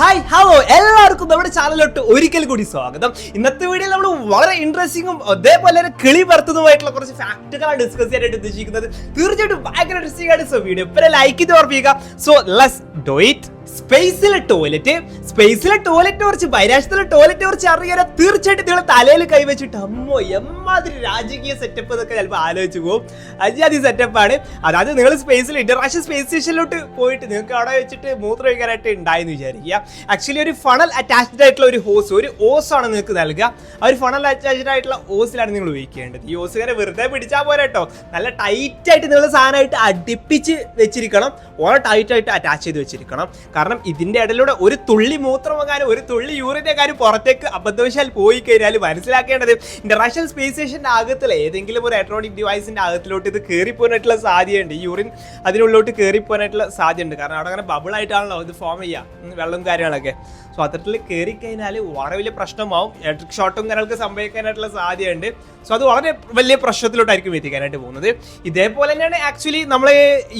Hi hello എല്ലാവർക്കും നമ്മുടെ ചാനലിലോട്ട് ഒരിക്കൽ കൂടി സ്വാഗതം. ഇന്നത്തെ വീഡിയോയിൽ നമ്മൾ വളരെ ഇൻട്രസ്റ്റിംഗും അതേപോലെ തന്നെ കിളി പറത്തുന്നതുമായിട്ടുള്ള കുറച്ച് ഫാക്ടുകളാണ് ഡിസ്കസ് ചെയ്യാനായിട്ട് ഉദ്ദേശിക്കുന്നത്. തീർച്ചയായിട്ടും ഭയങ്കര ഇൻട്രസ്റ്റിംഗ് ആണ്. സോ വീഡിയോ ഇപ്പം ലൈക്ക് ചെയ്ത് ഓർപ്പിക്കുക സോ ലെസ് ഡു ഇറ്റ് സ്പേസിലെ ടോയ്ലറ്റ് സ്പേസിലെ ടോയ്ലറ്റ് കുറച്ച് ബൈരാഷ്ട്രത്തിലെ ടോയ്ലറ്റ് കുറച്ച് അറിയാൻ തീർച്ചയായിട്ടും നിങ്ങൾ തലയിൽ കൈവച്ചിട്ട് അമ്മോ എമ്മാതിരി രാജകീയ സെറ്റപ്പ് എന്നൊക്കെ ചിലപ്പോൾ ആലോചിച്ച് പോകും. അജാതി സെറ്റപ്പാണ് അതായത് നിങ്ങൾ സ്പേസിൽ ഇന്റർനാഷണൽ സ്പേസ് സ്റ്റേഷനിലോട്ട് പോയിട്ട് നിങ്ങൾക്ക് അവിടെ വെച്ചിട്ട് മൂത്രം ഒഴിക്കാനായിട്ട് ഉണ്ടായെന്ന് വിചാരിക്കുക. ആക്ച്വലി ഒരു ഫണൽ അറ്റാച്ച്ഡ് ആയിട്ടുള്ള ഒരു ഹോസ് ഒരു ഓസ് ആണ് നിങ്ങൾക്ക് നൽകുക. ആ ഒരു ഫണൽ അറ്റാച്ച്ഡ് ആയിട്ടുള്ള ഓസിലാണ് നിങ്ങൾ ഉപയോഗിക്കേണ്ടത്. ഈ ഓസ് ഇങ്ങനെ വെറുതെ പിടിച്ചാൽ പോരാ കേട്ടോ നല്ല ടൈറ്റ് ആയിട്ട് നിങ്ങൾ സാധനമായിട്ട് അടുപ്പിച്ച് വെച്ചിരിക്കണം. ഓൺ ടൈറ്റ് ആയിട്ട് അറ്റാച്ച് ചെയ്ത് വെച്ചിരിക്കണം. കാരണം ഇതിന്റെ ഇടയിലൂടെ ഒരു തുള്ളി മൂത്രമങ്ങാനും ഒരു തുള്ളി യൂറിന്റെ കാര്യം പുറത്തേക്ക് അബദ്ധവശാൽ പോയി കഴിഞ്ഞാൽ മനസ്സിലാക്കേണ്ടത് ഇന്റർനാഷണൽ സ്പേസ് സ്റ്റേഷന്റെ അകത്തുള്ള ഏതെങ്കിലും ഒരു ഇലക്ട്രോണിക് ഡിവൈസിന്റെ അകത്തിലോട്ട് ഇത് കയറിപ്പോകാനായിട്ടുള്ള സാധ്യതയുണ്ട്. യൂറിൻ അതിനുള്ളിലോട്ട് കയറിപ്പോകാനായിട്ടുള്ള സാധ്യതയുണ്ട്. കാരണം അവിടെ അങ്ങനെ ബബിൾ ആയിട്ടാണല്ലോ ഇത് ഫോം ചെയ്യുക വെള്ളം കാര്യങ്ങളൊക്കെ. സോ അത്തരത്തിൽ കയറി കഴിഞ്ഞാൽ വളരെ വലിയ പ്രശ്നമാവും. ഇലക്ട്രിക് ഷോട്ടും കാര്യങ്ങൾക്ക് സംഭവിക്കാനായിട്ടുള്ള സാധ്യതയുണ്ട്. സോ അത് വളരെ വലിയ പ്രശ്നത്തിലോട്ടായിരിക്കും എത്തിക്കാനായിട്ട് പോകുന്നത്. ഇതേപോലെ തന്നെയാണ് ആക്ച്വലി നമ്മൾ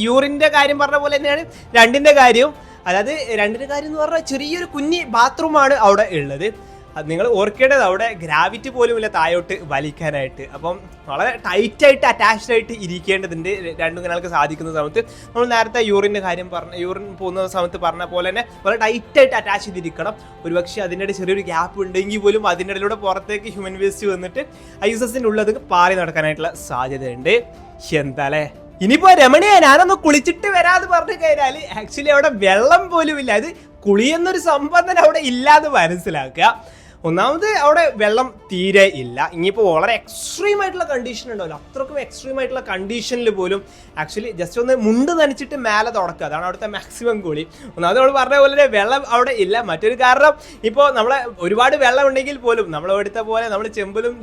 യൂറിന്റെ കാര്യം പറഞ്ഞ പോലെ തന്നെയാണ് രണ്ടിന്റെ കാര്യവും. അതായത് രണ്ടിന് കാര്യം എന്ന് പറഞ്ഞാൽ ചെറിയൊരു കുഞ്ഞി ബാത്റൂമാണ് അവിടെ ഉള്ളത്. അത് നിങ്ങൾ ഓർക്കേണ്ടത് അവിടെ ഗ്രാവിറ്റി പോലും ഇല്ല താഴോട്ട് വലിക്കാനായിട്ട്. അപ്പം വളരെ ടൈറ്റായിട്ട് അറ്റാച്ച്ഡ് ആയിട്ട് ഇരിക്കേണ്ടതുണ്ട്. രണ്ടും നിങ്ങൾക്ക് സാധിക്കുന്ന സമയത്ത്. നമ്മൾ നേരത്തെ യൂറിന്റെ കാര്യം പറഞ്ഞ യൂറിൻ പോകുന്ന സമയത്ത് പറഞ്ഞ പോലെ തന്നെ വളരെ ടൈറ്റായിട്ട് അറ്റാച്ച് ചെയ്തിരിക്കണം. ഒരുപക്ഷെ അതിന്റെ ചെറിയൊരു ഗ്യാപ്പ് ഉണ്ടെങ്കിൽ പോലും അതിന്റെ ഇടയിലൂടെ പുറത്തേക്ക് ഹ്യൂമൻ വേസ്റ്റ് വന്നിട്ട് ഐ എസ് എസിന്റെ ഉള്ളത് പാറി നടക്കാനായിട്ടുള്ള സാധ്യതയുണ്ട്. എന്താലേ ഇനിയിപ്പോ രമണിയെ ഞാനൊന്ന് കുളിച്ചിട്ട് വരാന്ന് പറഞ്ഞു കഴിഞ്ഞാൽ ആക്ച്വലി അവിടെ വെള്ളം പോലും ഇല്ല. അത് കുളി എന്നൊരു തന്നെ അവിടെ ഇല്ലാന്ന് മനസ്സിലാക്കുക. ഒന്നാമത് അവിടെ വെള്ളം തീരെ ഇല്ല. ഇനിയിപ്പോൾ വളരെ എക്സ്ട്രീം ആയിട്ടുള്ള കണ്ടീഷൻ ഉണ്ടാവില്ല അത്രക്കും എക്സ്ട്രീം ആയിട്ടുള്ള കണ്ടീഷനിൽ പോലും ആക്ച്വലി ജസ്റ്റ് ഒന്ന് മുണ്ട് നനച്ചിട്ട് മേലെ തുടക്കുക. അതാണ് അവിടുത്തെ മാക്സിമം കൂടി ഒന്നാമത് നമ്മൾ പറഞ്ഞ പോലെ വെള്ളം അവിടെ ഇല്ല. മറ്റൊരു കാരണം ഇപ്പോൾ നമ്മളെ ഒരുപാട് വെള്ളം ഉണ്ടെങ്കിൽ പോലും നമ്മൾ എടുത്ത പോലെ നമ്മൾ ചെമ്പിലും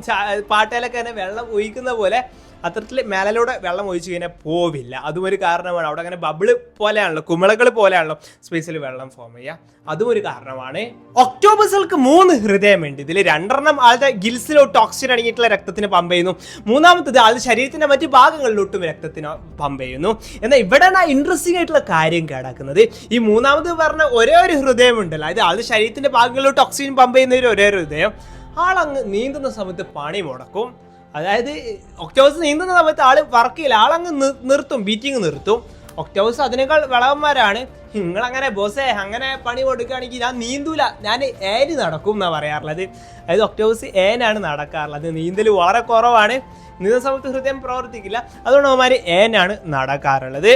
പാട്ടയിലൊക്കെ തന്നെ വെള്ളം ഒഴിക്കുന്ന പോലെ അത്തരത്തിൽ മേലയിലൂടെ വെള്ളം ഒഴിച്ചു കഴിഞ്ഞാൽ പോവില്ല. അതും ഒരു കാരണമാണ്. അവിടെ അങ്ങനെ ബബിൾ പോലെയാണല്ലോ കുമിളകൾ പോലെയാണല്ലോ സ്പേസിൽ വെള്ളം ഫോം ചെയ്യുക അതും ഒരു കാരണമാണ്. ഒക്ടോബസുകൾക്ക് മൂന്ന് ഹൃദയമുണ്ട്. ഇതിൽ രണ്ടെണ്ണം ആളുടെ ഗിൽസിലോട്ട് ഓക്സിജൻ അടങ്ങിയിട്ടുള്ള രക്തത്തിന് പമ്പ് ചെയ്യുന്നു. മൂന്നാമത്തത് ആളുടെ ശരീരത്തിന്റെ മറ്റു ഭാഗങ്ങളിലോട്ടും രക്തത്തിന് പമ്പ് ചെയ്യുന്നു. എന്നാൽ ഇവിടെയാണ് ഇൻട്രസ്റ്റിംഗ് ആയിട്ടുള്ള കാര്യം കേടാക്കുന്നത്. ഈ മൂന്നാമത് പറഞ്ഞ ഒരേ ഒരു ഹൃദയമുണ്ടല്ലോ. അതായത് ആളുടെ ശരീരത്തിന്റെ ഭാഗങ്ങളിലോട്ട് ഓക്സിജൻ പമ്പ് ചെയ്യുന്ന ഒരേ ഒരു ഹൃദയം. ആളങ്ങ് നീന്തുന്ന സമയത്ത് പണി മുടക്കും. അതായത് ഒക്ടോബസ് നീന്തുന്ന സമയത്ത് ആൾ വർക്ക് ചെയ്യില്ല. ആളങ്ങ് നിർത്തും ബീറ്റിംഗ് നിർത്തും. ഒക്ടോബസ് അതിനേക്കാൾ വിളവന്മാരാണ്. നിങ്ങൾ അങ്ങനെ ബോസേ അങ്ങനെ പണി കൊടുക്കുകയാണെങ്കിൽ ഞാൻ നീന്തൂല. ഞാൻ ഏന് നടക്കും എന്നാണ് പറയാറുള്ളത്. അതായത് ഒക്ടോബസ് ഏനാണ് നടക്കാറുള്ളത്. നീന്തൽ വളരെ കുറവാണ്. നീന്തുന്ന സമയത്ത് ഹൃദയം പ്രവർത്തിക്കില്ല. അതുകൊണ്ട് അവന്മാർ ഏനാണ് നടക്കാറുള്ളത്.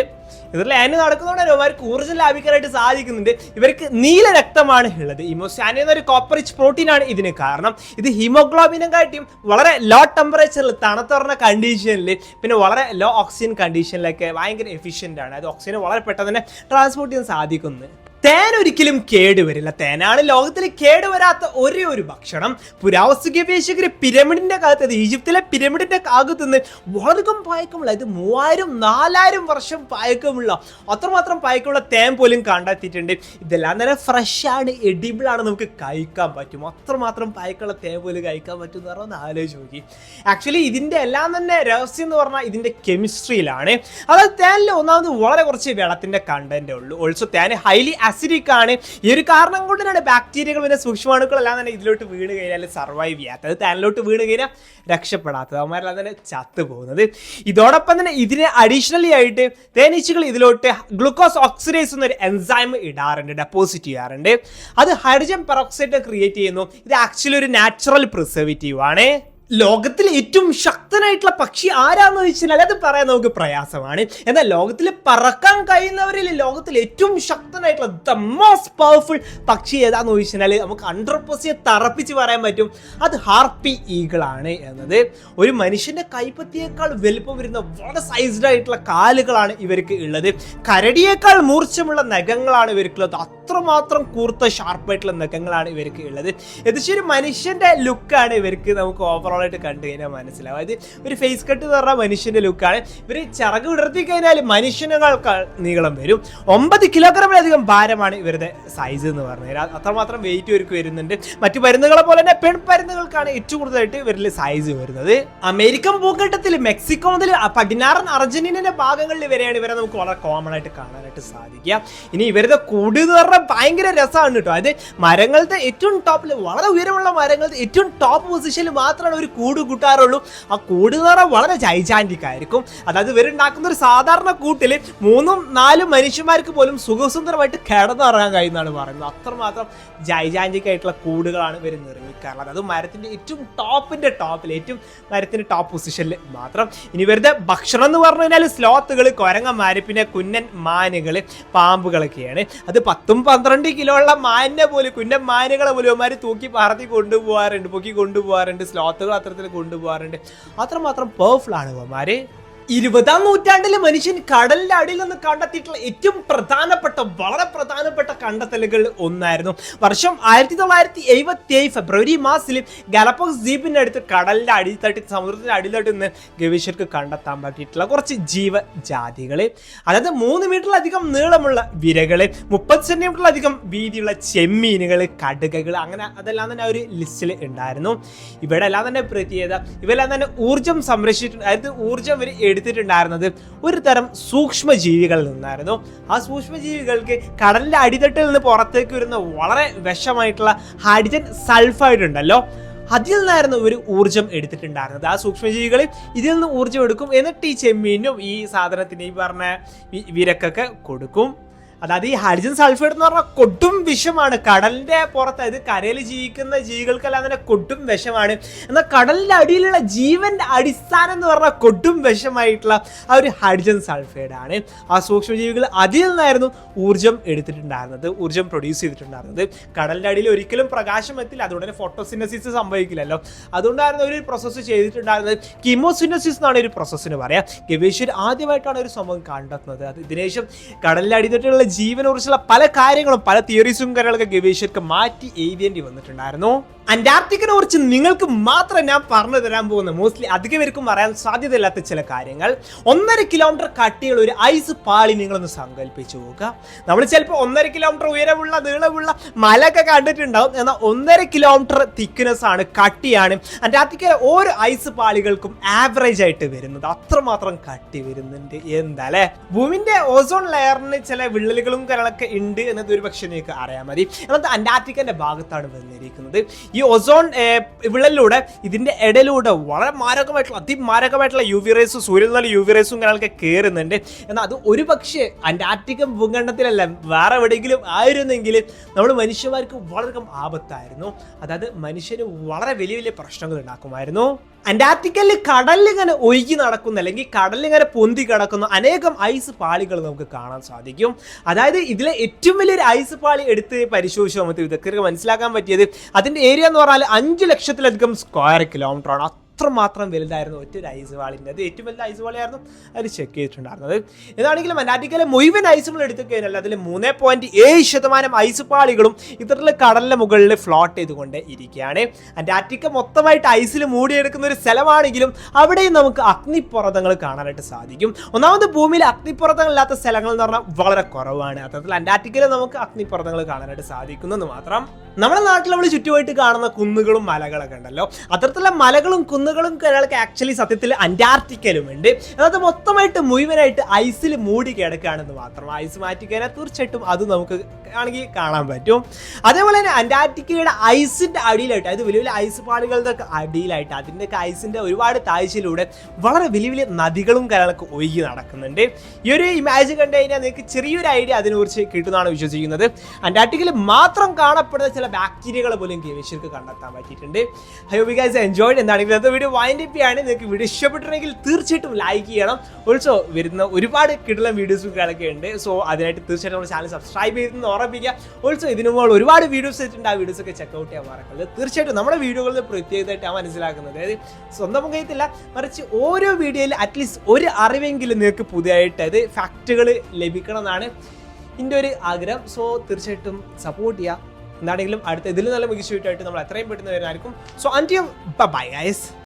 ഇതിൽ ഏന് നടക്കുന്നതുകൊണ്ട് അവന്മാർക്ക് ഊർജം ലാഭിക്കാനായിട്ട് സാധിക്കുന്നുണ്ട്. ഇവർക്ക് നീല രക്തമാണ് ഉള്ളത്. ഇമോസാനി എന്നൊരു കോപ്പറിച്ച് പ്രോട്ടീൻ ആണ് ഇതിന് കാരണം. ഇത് ഹീമോഗ്ലോബിനെ കാട്ടിയും വളരെ ലോ ടെമ്പറേച്ചറിൽ തണുത്തുറഞ്ഞ കണ്ടീഷനിൽ പിന്നെ വളരെ ലോ ഓക്സിജൻ കണ്ടീഷനിലൊക്കെ ഭയങ്കര എഫിഷ്യന്റ് ആണ്. അത് ഓക്സിജൻ വളരെ പെട്ടെന്ന് തന്നെ ട്രാൻസ്പോർട്ട് ചെയ്യാൻ സാധിക്കുന്നു. തേൻ ഒരിക്കലും കേടുവരില്ല. തേനാണ് ലോകത്തിൽ കേടുവരാത്ത ഒരേ ഒരു ഭക്ഷണം. പുരാവസ്തു ഗവേഷകർ പിരമിഡിന്റെ കാലത്ത് ഈജിപ്തിലെ പിരമിഡിന്റെ കാകത്ത് നിന്ന് വളരെയധികം പായക്കമുള്ള ഇത് മൂവായിരം നാലായിരം വർഷം പായക്കമുള്ള അത്രമാത്രം പായക്കമുള്ള തേൻ പോലും കണ്ടെത്തിയിട്ടുണ്ട്. ഇതെല്ലാം തന്നെ ഫ്രഷാണ് ആണ് നമുക്ക് കഴിക്കാൻ പറ്റും. അത്രമാത്രം പായക്കമുള്ള തേൻ പോലും കഴിക്കാൻ പറ്റും എന്ന് പറഞ്ഞാൽ ആലോചിച്ച് നോക്കി. ആക്ച്വലി ഇതിന്റെ എല്ലാം തന്നെ രഹസ്യം എന്ന് പറഞ്ഞാൽ ഇതിന്റെ കെമിസ്ട്രിയിലാണ് അതായത് തേനിൽ ഒന്നാമത് വളരെ കുറച്ച് വെള്ളത്തിന്റെ കണ്ടന്റ് ഉള്ളൂ. ഓൾസോ തേൻ ഹൈലി അസിഡിക് ആണ്. ഈ ഒരു കാരണം കൊണ്ട് തന്നെയാണ് ബാക്ടീരിയകൾ പിന്നെ സൂക്ഷ്മാണുക്കളെല്ലാം തന്നെ ഇതിലോട്ട് വീണ് കഴിഞ്ഞാൽ സർവൈവ് ചെയ്യാത്തത്. താനിലോട്ട് വീണ് കഴിഞ്ഞാൽ രക്ഷപ്പെടാത്തത്. അവന്മാരെല്ലാം തന്നെ ചത്തു പോകുന്നത് ഇതോടൊപ്പം തന്നെ ഇതിന് അഡീഷണലി ആയിട്ട് തേനീച്ചകൾ ഇതിലോട്ട് ഗ്ലൂക്കോസ് ഓക്സിഡൈസ് എന്നൊരു എൻസൈം ഇടാറുണ്ട് ഡെപ്പോസിറ്റ് ചെയ്യാറുണ്ട്. അത് ഹൈഡ്രജൻ പെറോക്സൈഡ് ക്രിയേറ്റ് ചെയ്യുന്നു. ഇത് ആക്ച്വലി ഒരു നാച്ചുറൽ പ്രിസർവേറ്റീവ് ആണ്. ലോകത്തിലെ ഏറ്റവും ശക്തനായിട്ടുള്ള പക്ഷി ആരാന്ന് ചോദിച്ചാൽ അത് പറയാൻ നമുക്ക് പ്രയാസമാണ്. എന്നാൽ ലോകത്തിൽ പറക്കാൻ കഴിയുന്നവരിൽ ലോകത്തിലെ ഏറ്റവും ശക്തനായിട്ടുള്ള ദ മോസ്റ്റ് പവർഫുൾ പക്ഷി ഏതാന്ന് ചോദിച്ചാൽ നമുക്ക് ഹൺഡ്രഡ് പെർസെന്റ് തറപ്പിച്ച് പറയാൻ പറ്റും. അത് ഹാർപ്പി ഈകളാണ് എന്നത്. ഒരു മനുഷ്യന്റെ കൈപ്പത്തിയേക്കാൾ വലുപ്പം വരുന്ന വളരെ സൈസ്ഡ് ആയിട്ടുള്ള കാലുകളാണ് ഇവർക്ക് ഉള്ളത്. കരടിയേക്കാൾ മൂർച്ചമുള്ള നഖങ്ങളാണ് ഇവർക്കുള്ളത് അത്രമാത്രം കൂർത്ത ഷാർപ്പായിട്ടുള്ള നഖങ്ങളാണ് ഇവർക്ക് ഉള്ളത്. ഏകദേശം ഒരു മനുഷ്യന്റെ ലുക്കാണ് ഇവർക്ക് നമുക്ക് ഓവറോൾ ആയിട്ട് കണ്ടു കഴിഞ്ഞാൽ മനസ്സിലാവും. അതായത് ഒരു ഫേസ് കട്ട് എന്ന് പറഞ്ഞാൽ മനുഷ്യന്റെ ലുക്കാണ് ഇവർ ചിറക് വിടർത്തി കഴിഞ്ഞാൽ മനുഷ്യനേക്കാൾ നീളം വരും. ഒമ്പത് കിലോഗ്രാമിലധികം ഭാരമാണ് ഇവരുടെ സൈസ് എന്ന് പറഞ്ഞാൽ അത്രമാത്രം വെയിറ്റ് ഇവർക്ക് വരുന്നുണ്ട്. മറ്റു പരുന്നുകളെ പോലെ തന്നെ പെൺപരുന്നുകൾക്കാണ് ഏറ്റവും കൂടുതലായിട്ട് ഇവരിൽ സൈസ് വരുന്നത്. അമേരിക്കൻ ഭൂഖണ്ഡത്തിൽ മെക്സിക്കോ മുതൽ പടിഞ്ഞാറൻ അർജന്റീനയുടെ ഭാഗങ്ങളിൽ വരെയാണ് ഇവരെ നമുക്ക് വളരെ കോമൺ ആയിട്ട് കാണാനായിട്ട് സാധിക്കുക. ഇനി ഇവരുടെ കൂട് എന്ന് പറഞ്ഞാൽ ഭയങ്കര രസമാണ് കേട്ടോ. അതായത് മരങ്ങളുടെ ഏറ്റവും ടോപ്പിൽ വളരെ ഉയരമുള്ള മരങ്ങളുടെ ഏറ്റവും ടോപ്പ് പൊസിഷനിൽ മാത്രമാണ് ഒരു കൂട് കൂട്ടാറുള്ളൂ ആ കൂട് എന്ന് പറഞ്ഞാൽ വളരെ ജൈജാന്റിക് ആയിരിക്കും അതായത് ഇവരുണ്ടാക്കുന്ന ഒരു സാധാരണ കൂട്ടിൽ മൂന്നും നാലും മനുഷ്യന്മാർക്ക് പോലും സുഖസുന്ദരമായിട്ട് കിടന്നിറങ്ങാൻ കഴിയുന്നതാണ് പറയുന്നത്. അത്രമാത്രം ജൈജാന്റിക് ആയിട്ടുള്ള കൂടുകളാണ് ഇവർ നിർമ്മിക്കാറുള്ളത്. അത് മരത്തിന്റെ ഏറ്റവും ടോപ്പിന്റെ ടോപ്പിൽ ഏറ്റവും മരത്തിന്റെ ടോപ്പ് പൊസിഷനിൽ മാത്രം. ഇനി വെറുതെ ഭക്ഷണം എന്ന് പറഞ്ഞു കഴിഞ്ഞാൽ സ്ലോത്തുകൾ കൊരങ്ങന്മാര് പിന്നെ കുന്നൻ മാനുകൾ പാമ്പുകളൊക്കെയാണ്. അത് പത്തും പന്ത്രണ്ട് കിലോ ഉള്ള മാനിനെ പോലും കുന്നൻ മാനുകളെ പോലും അവന്മാർ തൂക്കി പറത്തി കൊണ്ടുപോകാറുണ്ട് പൊക്കി കൊണ്ടുപോകാറുണ്ട് സ്ലോത്തുകൾ അത്തരത്തിൽ കൊണ്ടുപോകാറുണ്ട്. അത്രമാത്രം പവർഫുൾ ആണ് അവന്മാര് ഇരുപതാം നൂറ്റാണ്ടിലെ മനുഷ്യൻ കടലിന്റെ അടിയിൽ നിന്ന് കണ്ടെത്തിയിട്ടുള്ള ഏറ്റവും പ്രധാനപ്പെട്ട വളരെ പ്രധാനപ്പെട്ട കണ്ടെത്തലുകൾ ഒന്നായിരുന്നു. വർഷം ആയിരത്തി തൊള്ളായിരത്തി എഴുപത്തി ഏഴ് ഫെബ്രുവരി മാസത്തിൽ ഗലപ്പോക്സ് ദ്വീപിന്റെ അടുത്ത് കടലിന്റെ അടിയിൽ തട്ടി സമുദ്രത്തിന്റെ അടിയിൽ തട്ടി നിന്ന് ഗവേഷകർക്ക് കണ്ടെത്താൻ പറ്റിയിട്ടുള്ള കുറച്ച് ജീവജാതികളെ അതായത് മൂന്ന് മീറ്ററിലധികം നീളമുള്ള വിരകൾ മുപ്പത് സെന്റിമീറ്ററിലധികം വീതിയുള്ള ചെമ്മീനുകൾ കടുകകൾ അങ്ങനെ അതെല്ലാം തന്നെ ഒരു ലിസ്റ്റിൽ ഉണ്ടായിരുന്നു. ഇവിടെ എല്ലാം തന്നെ പ്രത്യേകത ഇവരെല്ലാം തന്നെ ഊർജം സംരക്ഷിച്ചിട്ടുണ്ട് അതായത് ഊർജം ഇവർ എടുത്തിട്ടുണ്ടായിരുന്നത് ഒരു തരം സൂക്ഷ്മജീവികളിൽ നിന്നായിരുന്നു. ആ സൂക്ഷ്മജീവികൾക്ക് കടലിന്റെ അടിത്തട്ടിൽ നിന്ന് പുറത്തേക്ക് വരുന്ന വളരെ വിഷമായിട്ടുള്ള ഹൈഡ്രജൻ സൾഫൈഡ് ഉണ്ടല്ലോ. അതിൽ നിന്നായിരുന്നു ഒരു ഊർജം എടുത്തിട്ടുണ്ടായിരുന്നത്. ആ സൂക്ഷ്മജീവികൾ ഇതിൽ നിന്ന് ഊർജം എടുക്കും എന്നിട്ട് ഈ ചെമ്മീനും ഈ സാധനത്തിന് ഈ പറഞ്ഞ വിരക്കൊക്കെ കൊടുക്കും. അതായത് ഈ ഹൈഡ്രജൻ സൾഫൈഡ് എന്ന് പറഞ്ഞാൽ കൊടും വിഷമാണ്. കടലിന്റെ പുറത്ത് അതായത് കരയിൽ ജീവിക്കുന്ന ജീവികൾക്കെല്ലാം തന്നെ കൊടും വിഷമാണ്. എന്നാൽ കടലിന്റെ അടിയിലുള്ള ജീവന്റെ അടിസ്ഥാനം എന്ന് പറഞ്ഞാൽ കൊടും വിഷമായിട്ടുള്ള ആ ഒരു ഹൈഡ്രജൻ സൾഫൈഡ് ആണ് ആ സൂക്ഷ്മജീവികൾ അതിൽ നിന്നായിരുന്നു ഊർജം എടുത്തിട്ടുണ്ടായിരുന്നത് ഊർജം പ്രൊഡ്യൂസ് ചെയ്തിട്ടുണ്ടായിരുന്നത്. കടലിന്റെ അടിയിൽ ഒരിക്കലും പ്രകാശം എത്തില്ല. അതുകൊണ്ട് തന്നെ ഫോട്ടോസിന്തസിസ് സംഭവിക്കില്ലല്ലോ. അതുകൊണ്ടായിരുന്നു ഒരു പ്രോസസ്സ് ചെയ്തിട്ടുണ്ടായിരുന്നത്. കിമോസിനസിസ് എന്നാണ് ഒരു പ്രോസസ്സിന് പറയാം. ഗവേഷകർ ആദ്യമായിട്ടാണ് ഒരു സംഭവം കണ്ടെത്തുന്നത്. അത് ഇതിനുശേഷം കടലിന്റെ അടിത്തട്ടിലുള്ള ജീവനെ കുറിച്ചുള്ള പല കാര്യങ്ങളും പല തിയറീസും കാര്യങ്ങളൊക്കെ ഗവേഷകർക്ക് മാറ്റി എഴുതേണ്ടി വന്നിട്ടുണ്ടായിരുന്നു. അന്റാർട്ടിക്കിനെ കുറിച്ച് നിങ്ങൾക്ക് മാത്രം ഞാൻ പറഞ്ഞു തരാൻ പോകുന്നത് മോസ്റ്റ്ലി അധികം പേർക്കും പറയാൻ സാധ്യതയില്ലാത്ത ചില കാര്യങ്ങൾ. ഒന്നര കിലോമീറ്റർ കട്ടിയുള്ള ഒരു ഐസ് പാളി നിങ്ങളൊന്ന് സങ്കല്പിച്ചു നോക്കുക. നമ്മൾ ചിലപ്പോൾ ഒന്നര കിലോമീറ്റർ ഉയരമുള്ള നീളമുള്ള മലയൊക്കെ കണ്ടിട്ടുണ്ടാവും. എന്നാൽ ഒന്നര കിലോമീറ്റർ തിക്നെസ് ആണ് കട്ടിയാണ്. അന്റാർട്ടിക്കയിലെ ഓരോ ഐസ് പാളികൾക്കും ആവറേജ് ആയിട്ട് വരുന്നത്. അത്രമാത്രം കട്ടി വരുന്നുണ്ട്. എന്താ അല്ലേ ഭൂമിന്റെ ഓസോൺ ലെയറിന് ചില വിള്ളലുകളും കാര്യങ്ങളൊക്കെ ഉണ്ട് എന്നത് ഒരു പക്ഷേ നിങ്ങൾക്ക് അറിയാൻ മതി. എന്നാൽ അന്റാർട്ടിക്കന്റെ ഭാഗത്താണ് വന്നിരിക്കുന്നത്. ഈ ഒസോൺ വിള്ളലിലൂടെ ഇതിന്റെ ഇടയിലൂടെ വളരെ മാരകമായിട്ടുള്ള അതിമാരകമായിട്ടുള്ള യു വി റേസും സൂര്യനിൽ നല്ല യു വി റേസും കാര്യങ്ങളൊക്കെ കയറുന്നുണ്ട് എന്നാൽ അത് ഒരു പക്ഷേ അന്റാർട്ടിക്കൻ ഭൂഖണ്ഡത്തിലല്ല വേറെ എവിടെയെങ്കിലും ആയിരുന്നെങ്കിൽ നമ്മൾ മനുഷ്യന്മാർക്ക് വളരെയധികം ആപത്തായിരുന്നു. അതായത് മനുഷ്യന് വളരെ വലിയ വലിയ പ്രശ്നങ്ങൾ ഉണ്ടാക്കുമായിരുന്നു. അന്റാർട്ടിക്കയിൽ കടലിങ്ങനെ ഒഴുകി നടക്കുന്ന അല്ലെങ്കിൽ കടലിങ്ങനെ പൊന്തി കിടക്കുന്ന അനേകം ഐസ് പാളികൾ നമുക്ക് കാണാൻ സാധിക്കും. അതായത് ഇതിലെ ഏറ്റവും വലിയൊരു ഐസ് പാളി എടുത്ത് പരിശോധിച്ച് നമുക്ക് വിദഗ്ധർക്ക് മനസ്സിലാക്കാൻ പറ്റിയത് അതിന്റെ ഏരിയ എന്ന് പറഞ്ഞാൽ അഞ്ച് ലക്ഷത്തിലധികം സ്ക്വയർ കിലോമീറ്റർ ആണ്. അത്രമാത്രം വലുതായിരുന്നു ഒറ്റ ഒരു ഐസ് വാളിന്റെ. അത് ഏറ്റവും വലിയ ഐസ് വാളിയായിരുന്നു. അത് ചെക്ക് ചെയ്തിട്ടുണ്ടായിരുന്നത് എന്നാണെങ്കിലും അന്റാർട്ടിക്കയിലെ മുഴുവൻ ഐസുകൾ എടുത്തു കഴിഞ്ഞാൽ അതിൽ മൂന്ന് പോയിന്റ് ഏഴ് ശതമാനം ഐസ് പാളികളും ഇത്തരത്തിലുള്ള കടലിന്റെ മുകളിൽ ഫ്ലോട്ട് ചെയ്തുകൊണ്ട് ഇരിക്കുകയാണ്. അന്റാർട്ടിക്ക മൊത്തമായിട്ട് ഐസിൽ മൂടിയെടുക്കുന്ന ഒരു സ്ഥലമാണെങ്കിലും അവിടെയും നമുക്ക് അഗ്നിപ്പുറതങ്ങൾ കാണാനായിട്ട് സാധിക്കും. ഒന്നാമത് ഭൂമിയിൽ അഗ്നിപ്പർവതങ്ങളില്ലാത്ത സ്ഥലങ്ങൾ എന്ന് പറഞ്ഞാൽ വളരെ കുറവാണ്. അത്തരത്തിൽ അന്റാർട്ടിക്കയിൽ നമുക്ക് അഗ്നിപ്പുറതങ്ങൾ കാണാനായിട്ട് സാധിക്കുന്നെന്ന് മാത്രം. നമ്മുടെ നാട്ടിൽ നമ്മൾ ചുറ്റുമായിട്ട് കാണുന്ന കുന്നുകളും മലകളൊക്കെ ഉണ്ടല്ലോ. അത്തരത്തിലുള്ള മലകളും കുന്നുകളും കാര്യങ്ങളൊക്കെ ആക്ച്വലി സത്യത്തിൽ അന്റാർട്ടിക്കലും ഉണ്ട്. അതായത് മൊത്തമായിട്ട് മുഴുവനായിട്ട് ഐസിൽ മൂടി കിടക്കുകയാണെന്ന് മാത്രം. ഐസ് മാറ്റി കഴിഞ്ഞാൽ തീർച്ചയായിട്ടും അത് നമുക്ക് ആണെങ്കിൽ കാണാൻ പറ്റും. അതേപോലെ തന്നെ അന്റാർട്ടിക്കയുടെ ഐസിന്റെ അടിയിലായിട്ട് അതായത് വലിയ വലിയ ഐസ് പാളികളുടെ അടിയിലായിട്ട് അതിന്റെ ഒക്കെ ഐസിന്റെ ഒരുപാട് താഴ്ചയിലൂടെ വളരെ വലിയ വലിയ നദികളും കാര്യങ്ങളൊക്കെ ഒഴുകി നടക്കുന്നുണ്ട്. ഈ ഒരു ഇമാജ് കണ്ടു കഴിഞ്ഞാൽ നിങ്ങൾക്ക് ചെറിയൊരു ഐഡിയ അതിനെക്കുറിച്ച് കിട്ടുന്നതാണ് വിശ്വസിക്കുന്നത്. അന്റാർട്ടിക്കയിൽ മാത്രം കാണപ്പെടുന്ന ചില ബാക്ടീരിയകളെ പോലും ഗവേഷകർക്ക് കണ്ടെത്താൻ പറ്റിയിട്ടുണ്ട്. ഹൈ വി ഗൈസ് എൻജോയ്ഡ് എന്താണെങ്കിലും വീഡിയോ വൈൻഡ് അപ്പ് ആണ്. നിങ്ങൾക്ക് വീഡിയോ ഇഷ്ടപ്പെട്ടിട്ടുണ്ടെങ്കിൽ തീർച്ചയായിട്ടും ലൈക്ക് ചെയ്യണം. ഓൾസോ വരുന്ന ഒരുപാട് കിടലം വീഡിയോസ് കാര്യങ്ങളൊക്കെ ഉണ്ട് സോ അതിനായിട്ട് തീർച്ചയായിട്ടും നമ്മുടെ ചാനൽ സബ്സ്ക്രൈബ് ചെയ്തെന്ന് ഓർമ്മിപ്പിക്കുക ഓൾസോ ഇതിനു മുകളിൽ ഒരുപാട് വീഡിയോസ് വെച്ചിട്ടുണ്ട് ആ വീഡിയോസ് ഒക്കെ ചെക്കൗട്ട് ചെയ്യാൻ മറക്കരുത്. തീർച്ചയായിട്ടും നമ്മുടെ വീഡിയോകളിൽ ആ മനസ്സിലാക്കുന്നത്. അതായത് സ്വന്തം കഴിയത്തില്ല മറിച്ച് ഓരോ വീഡിയോയിൽ അറ്റ്ലീസ്റ്റ് ഒരു അറിവെങ്കിലും നിങ്ങൾക്ക് പുതിയതായിട്ട് അത് ഫാക്റ്റുകൾ ലഭിക്കണം എന്നാണ് എന്റെ ഒരു ആഗ്രഹം. സോ തീർച്ചയായിട്ടും സപ്പോർട്ട് ചെയ്യുക. എന്താണെങ്കിലും അടുത്ത ഇതിൽ നല്ല മികച്ച വീട്ടായിട്ട് നമ്മൾ എത്രയും പെട്ടെന്ന് വരുന്നതായിരിക്കും. സോ അന്ത്യം ബൈ ഗൈസ്